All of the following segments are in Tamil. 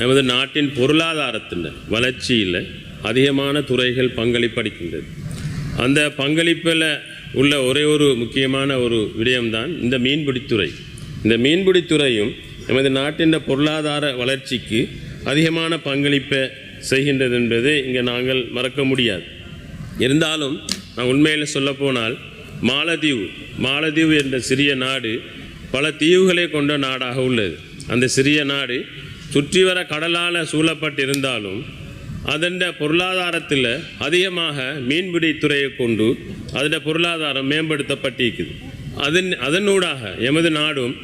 நமது நாட்டின் பொருளாதாரத்தின் வளர்ச்சியில் அதிகமான துறைகள் பங்களிப்பளிக்கின்றது அந்த பங்களிப்பில் உள்ள ஒரே ஒரு முக்கியமான ஒரு விடயம்தான் இந்த மீன்பிடித்துறை இந்த மீன்பிடித்துறையும் நமது நாட்டின் பொருளாதார வளர்ச்சிக்கு அதிகமான பங்களிப்பை செய்கின்றது என்பதை இங்கே நாங்கள் மறக்க முடியாது. இருந்தாலும் நான் உண்மையில் சொல்லப்போனால் மாலதீவு மாலதீவு என்ற சிறிய நாடு பல தீவுகளை கொண்ட நாடாக உள்ளது. அந்த சிறிய நாடு சுற்றி வர கடலால் சூழப்பட்டிருந்தாலும் அதன் பொருளாதாரத்தில் அதிகமாக மீன்பிடி துறையை கொண்டு அதன் பொருளாதாரம் மேம்படுத்தப்பட்டிருக்குது. அதன் அதனூடாக எமது நாடும்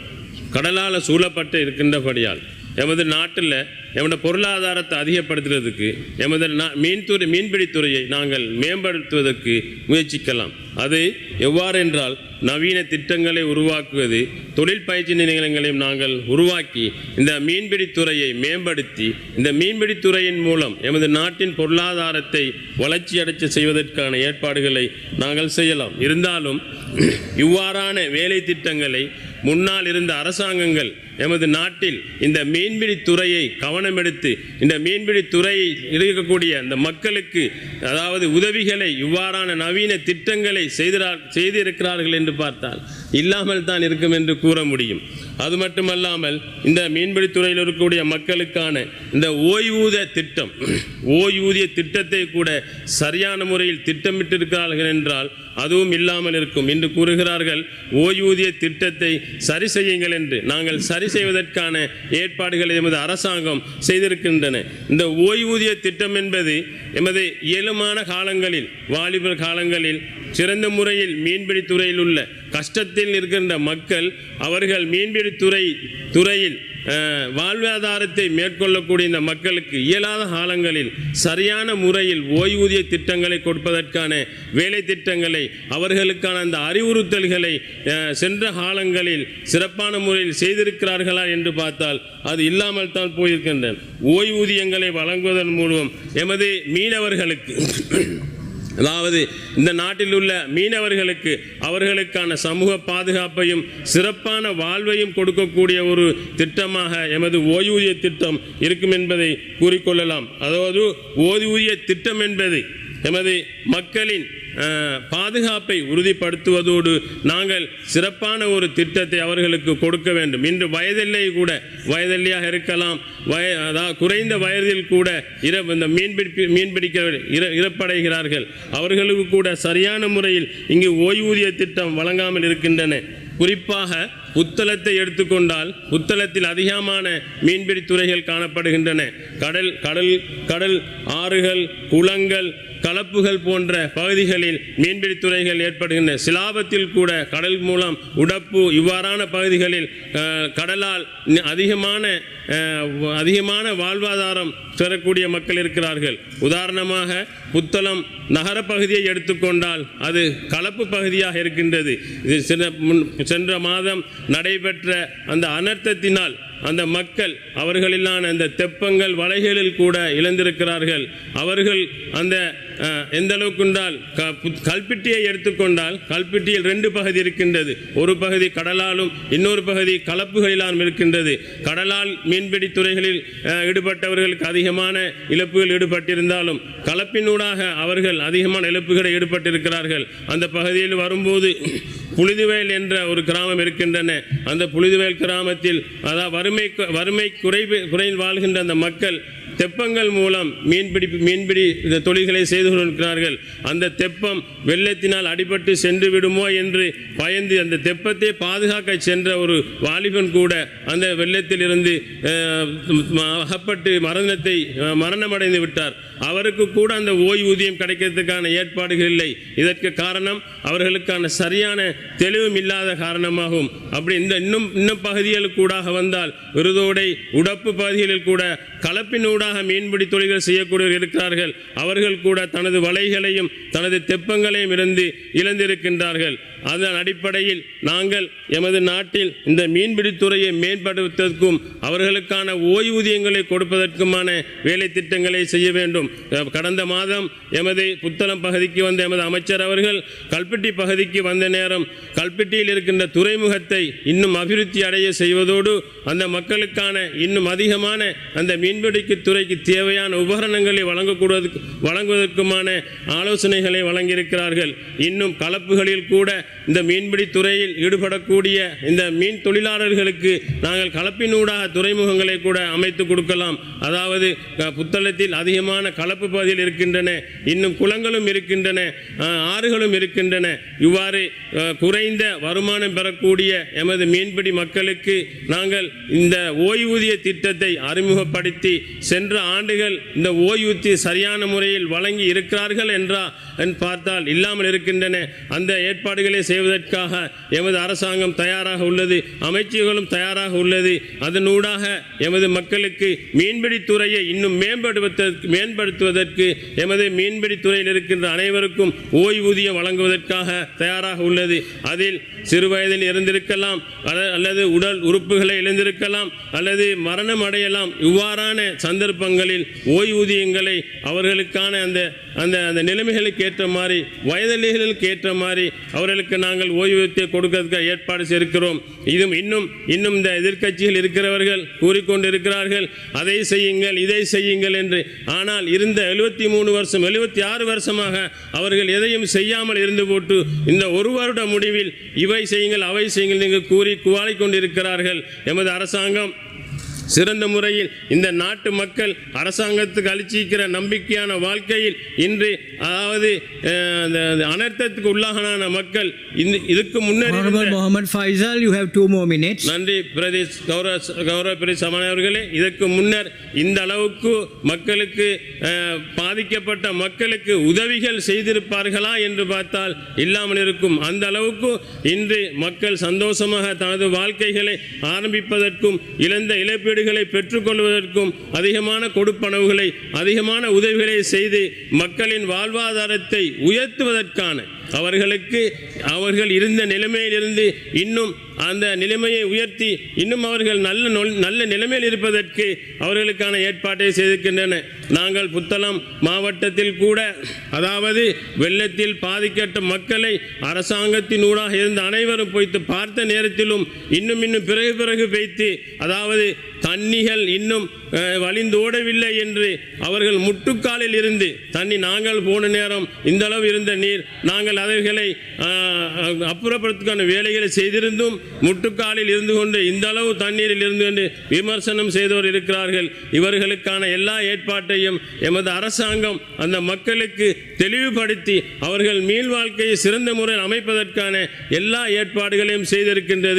கடலால் சூழப்பட்டு இருக்கின்றபடியால் எமது நாட்டில் எமது பொருளாதாரத்தை அதிகப்படுத்துறதுக்கு எமது மீன்துறை மீன்பிடித்துறையை நாங்கள் மேம்படுத்துவதற்கு முயற்சிக்கலாம். அது எவ்வாறு என்றால் நவீன திட்டங்களை உருவாக்குவது தொழில் பயிற்சி நிலையங்களையும் நாங்கள் உருவாக்கி இந்த மீன்பிடித்துறையை மேம்படுத்தி இந்த மீன்பிடித்துறையின் மூலம் எமது நாட்டின் பொருளாதாரத்தை வளர்ச்சியடைச்ச செய்வதற்கான ஏற்பாடுகளை நாங்கள் செய்யலாம். இருந்தாலும் இவ்வாறான வேலை திட்டங்களை முன்னால் இருந்த அரசாங்கங்கள் எமது நாட்டில் இந்த மீன்பிடி துறையை கவனமெடுத்து இந்த மீன்பிடி துறையை இருக்கக்கூடிய அந்த மக்களுக்கு அதாவது உதவிகளை இவ்வாறான நவீன திட்டங்களை செய்திரா செய்திருக்கிறார்கள் என்று பார்த்தால் இல்லாமல் தான் இருக்கும் என்று கூற முடியும். அது மட்டுமல்லாமல் இந்த மீன்பிடி துறையில் இருக்கக்கூடிய மக்களுக்கான இந்த ஓய்வூதிய திட்டம் ஓய்வூதிய திட்டத்தை கூட சரியான முறையில் திட்டமிட்டிருக்கிறார்கள் என்றால் அதுவும் இல்லாமல் இருக்கும். என்று கூறுகிறார்கள் ஓய்வூதிய திட்டத்தை சரி செய்யுங்கள் என்று. நாங்கள் சரி செய்வதற்கான ஏற்பாடுகளை எமது அரசாங்கம் செய்திருக்கின்றன. இந்த ஓய்வூதிய திட்டம் என்பது எமது இயலுமான காலங்களில் வாலிபர் காலங்களில் சிறந்த முறையில் மீன்பிடி துறையில் உள்ள கஷ்டத்தில் இருக்கின்ற மக்கள் அவர்கள் மீன்பிடி துறை துறையில் வாழ்வாதாரத்தை மேற்கொள்ளக்கூடிய இந்த மக்களுக்கு இயலாத காலங்களில் சரியான முறையில் ஓய்வூதிய திட்டங்களை கொடுப்பதற்கான வேலை திட்டங்களை அவர்களுக்கான அந்த அறிவுறுத்தல்களை சென்ற காலங்களில் சிறப்பான முறையில் செய்திருக்கிறார்களா என்று பார்த்தால் அது இல்லாமல் தான் போயிருக்கின்றன. ஓய்வூதியங்களை வழங்குவதன் மூலம் எமது மீனவர்களுக்கு அதாவது இந்த நாட்டில் உள்ள மீனவர்களுக்கு அவர்களுக்கான சமூக பாதுகாப்பையும் சிறப்பான வாழ்வையும் கொடுக்கக்கூடிய ஒரு திட்டமாக எமது ஓய்வூதிய திட்டம் இருக்கும் என்பதை கூறிக்கொள்ளலாம். அதாவது ஓய்வூதிய திட்டம் என்பது எமது மக்களின் பாதுகாப்பை உறுதிப்படுத்துவதோடு நாங்கள் சிறப்பான ஒரு திட்டத்தை அவர்களுக்கு கொடுக்க வேண்டும். இன்று வயதில்லை கூட வயதில்லையாக இருக்கலாம் வய அதாவது குறைந்த வயதில் கூட இர இந்த மீன்பிடி மீன்பிடிக்க இர இறப்படைகிறார்கள். அவர்களுக்கு கூட சரியான முறையில் இங்கு ஓய்வூதிய திட்டம் வழங்காமல் இருக்கின்றன. குறிப்பாக புத்தளத்தை எடுத்துக்கொண்டால் புத்தளத்தில் அதிகமான மீன்பிடி துறைகள் காணப்படுகின்றன. கடல் கடல் கடல் ஆறுகள் குளங்கள் கலப்புகள் போன்ற பகுதிகளில் மீன்பிடி துறைகள் ஏற்படுகின்றன. சிலாபத்தில் கூட கடல் மூலம் உடப்பு இவ்வாறான பகுதிகளில் கடலால் அதிகமான அதிகமான வாழ்வாதாரம் பெறக்கூடிய மக்கள் இருக்கிறார்கள். உதாரணமாக புத்தளம் நகர பகுதியை எடுத்துக்கொண்டால் அது கலப்பு பகுதியாக இருக்கின்றது. இது சில முன் சென்ற மாதம் நடைபெற்ற அந்த அனர்த்தத்தினால் அந்த மக்கள் அவர்களிலான அந்த தெப்பங்கள் வலைகளில் கூட இழந்திருக்கிறார்கள். அவர்கள் அந்த எந்த அளவுக்கு என்றால் க- புத்- கல்பிட்டியை எடுத்துக்கொண்டால் கல்பிட்டியில் ரெண்டு பகுதி இருக்கின்றது. ஒரு பகுதி கடலாலும் இன்னொரு பகுதி கலப்புகளிலாலும் இருக்கின்றது. கடலால் மீன்பிடி துறைகளில் ஈடுபட்டவர்களுக்கு அதிகமான இழப்புகள் ஈடுபட்டிருந்தாலும் கலப்பினூடாக அவர்கள் அதிகமான இழப்புகளை ஈடுபட்டிருக்கிறார்கள். அந்த பகுதியில் வரும்போது புழுதிவயல் என்ற ஒரு கிராமம் இருக்கின்றன. அந்த புழுதிவயல் கிராமத்தில் அதாவது வறுமை வறுமை குறைவு குறையில் வாழ்கின்ற அந்த மக்கள் தெப்பங்கள் மூலம் மீன்பிடி மீன்பிடி இந்த தொழில்களை செய்து கொண்டிருக்கிறார்கள். அந்த தெப்பம் வெள்ளத்தினால் அடிபட்டு சென்று விடுமோ என்று பயந்து அந்த தெப்பத்தை பாதுகாக்க சென்ற ஒரு வாலிபன் கூட அந்த வெள்ளத்தில் இருந்து அகப்பட்டு மரணத்தை மரணமடைந்து விட்டார். அவருக்கு கூட அந்த ஓய்வூதியம் கிடைக்கிறதுக்கான ஏற்பாடுகள் இல்லை. இதற்கு காரணம் அவர்களுக்கான சரியான தெளிவும் இல்லாத காரணமாகும். அப்படி இந்த இன்னும் இன்னும் பகுதிகளுக்கு கூடாக வந்தால் விருதோடை உடப்பு பகுதிகளில் கூட கலப்பினூடாக கூட்டாக மீன்பிடி தொழில்கள் செய்யக்கூடியவர் இருக்கிறார்கள். அவர்கள் கூட தனது வலைகளையும் தனது தெப்பங்களையும் இருந்து இழந்திருக்கின்றார்கள். அதன் அடிப்படையில் நாங்கள் எமது நாட்டில் இந்த மீன்பிடித்துறையை மேம்படுத்துவதற்கும் அவர்களுக்கான ஓய்வூதியங்களை கொடுப்பதற்குமான வேலை திட்டங்களை செய்ய வேண்டும். கடந்த மாதம் எமது புத்தளம் பகுதிக்கு வந்த எமது அமைச்சர் அவர்கள் கல்பட்டி பகுதிக்கு வந்த நேரம் கல்பட்டியில் இருக்கின்ற துறைமுகத்தை இன்னும் அபிவிருத்தி அடைய செய்வதோடு அந்த மக்களுக்கான இன்னும் அதிகமான அந்த மீன்பிடிக்கு துறை துறைக்கு தேவையான உபகரணங்களை வழங்கக்கூடுவதற்கு வழங்குவதற்குமான ஆலோசனைகளை வழங்கியிருக்கிறார்கள். இன்னும் கலப்புகளில் கூட இந்த மீன்பிடி துறையில் ஈடுபடக்கூடிய இந்த மீன் தொழிலாளர்களுக்கு நாங்கள் கலப்பினூடாக துறைமுகங்களை கூட அமைத்து கொடுக்கலாம். அதாவது புத்தளத்தில் அதிகமான கலப்பு பகுதியில் இருக்கின்றன இன்னும் குளங்களும் இருக்கின்றன ஆறுகளும் இருக்கின்றன. இவ்வாறு குறைந்த வருமானம் பெறக்கூடிய எமது மீன்பிடி மக்களுக்கு நாங்கள் இந்த ஓய்வூதிய திட்டத்தை அறிமுகப்படுத்தி சென்ற ஆண்டுகள் இந்த ஓய்வூதிய சரியான முறையில் வழங்கி இருக்கிறார்கள் என்றா என்று பார்த்தால் இல்லாமல் இருக்கின்றன. அந்த ஏற்பாடுகளை செய்வதற்காக எமது அரசாங்கம் தயாராக உள்ளது அமைச்சுகளும் தயாராக உள்ளது. அதனூடாக எமது மக்களுக்கு மீன்பிடி துறையை இன்னும் மேம்படுத்துவதற்கு மேம்படுத்துவதற்கு எமது மீன்பிடி துறையில் இருக்கின்ற அனைவருக்கும் ஓய்வூதியம் வழங்குவதற்காக தயாராக உள்ளது. அதில் சிறுவயதில் இருந்திருக்கலாம் அல்லது உடல் உறுப்புகளை இழந்திருக்கலாம் அல்லது மரணம் அடையலாம். இவ்வாறான சந்தர்ப்பங்களில் ஓய்வூதியங்களை அவர்களுக்கான அந்த அந்த அந்த நிலைமைகளுக்கு ஏற்ற மாதிரி வயதளிகளுக்கு ஏற்ற மாதிரி அவர்களுக்கு நாங்கள் ஓய்வூதியத்தை கொடுக்கறதுக்கு ஏற்பாடு செய்திருக்கிறோம். இதுவும் இன்னும் இன்னும் இந்த எதிர்க்கட்சிகள் இருக்கிறவர்கள் கூறிக்கொண்டிருக்கிறார்கள். அதை செய்யுங்கள் இதை செய்யுங்கள் என்று. ஆனால் இருந்த எழுபத்தி மூணு வருஷம் எழுபத்தி ஆறு வருஷமாக அவர்கள் எதையும் செய்யாமல் இருந்து போட்டு இந்த ஒரு வருட முடிவில் இவை செய்யுங்கள் அவை செய்யுங்கள் என்று கூறி குவாலிக் கொண்டிருக்கிறார்கள் எமது அரசாங்கம் சிறந்த முறையில் இந்த நாட்டு மக்கள் அரசாங்கத்துக்கு அளிச்சிருக்கிற நம்பிக்கையான வாழ்க்கையில் இன்று அதாவது அனர்த்தத்துக்கு உள்ளாகனான மக்கள் இந்த இதுக்கு இருந்த- Mohammed Faisal, you have two more minutes. நன்றி பிரதேஷ் கௌரவ கௌரவ பிரதேஷ் சமன் அவர்களே இதற்கு முன்னர் இந்த அளவுக்கு மக்களுக்கு பாதிக்கப்பட்ட மக்களுக்கு உதவிகள் செய்திருப்பார்களா என்று பார்த்தால் இல்லாமல் இருக்கும் அந்த அளவுக்கு இன்று மக்கள் சந்தோஷமாக தனது வாழ்க்கைகளை ஆரம்பிப்பதற்கும் இழந்த வீடுகளை பெற்றுக்கொள்வதற்கும் அதிகமான கொடுப்பனவுகளை அதிகமான உதவிகளை செய்து மக்களின் வாழ்வாதாரத்தை உயர்த்துவதற்கான அவர்களுக்கு அவர்கள் இருந்த நிலைமையிலிருந்து இன்னும் அந்த நிலைமையை உயர்த்தி இன்னும் அவர்கள் நல்ல நொல்- நல்ல நிலைமையில் இருப்பதற்கு அவர்களுக்கான ஏற்பாட்டை செய்திருக்கின்றன. நாங்கள் புத்தளம் மாவட்டத்தில் கூட அதாவது வெள்ளத்தில் பாதிக்கப்பட்ட மக்களை அரசாங்கத்தின் ஊடாக இருந்த அனைவரும் போய்த்து பார்த்த நேரத்திலும் இன்னும் இன்னும் பிறகு பிறகு வைத்து அதாவது தண்ணிகள் இன்னும் அஹ், வழிந்தோடவில்லை என்று அவர்கள் முட்டுக்காலில் இருந்து தண்ணி நாங்கள் போன நேரம் இந்த அளவு இருந்த நீர் நாங்கள் அவைகளை அப்புறப்படுத்துக்கான வேலைகளை செய்திருந்தும் முட்டுக்காலில் இருந்து கொண்டு இந்த அளவு தண்ணீரில் இருந்து கொண்டு விமர்சனம் செய்தவர் இருக்கிறார்கள். இவர்களுக்கான எல்லா ஏற்பாட்டையும் எமது அரசாங்கம் அந்த மக்களுக்கு தெளிவுபடுத்தி அவர்கள் மீள் வாழ்க்கையை சிறந்த முறையில் அமைப்பதற்கான எல்லா ஏற்பாடுகளையும் செய்திருக்கின்றது.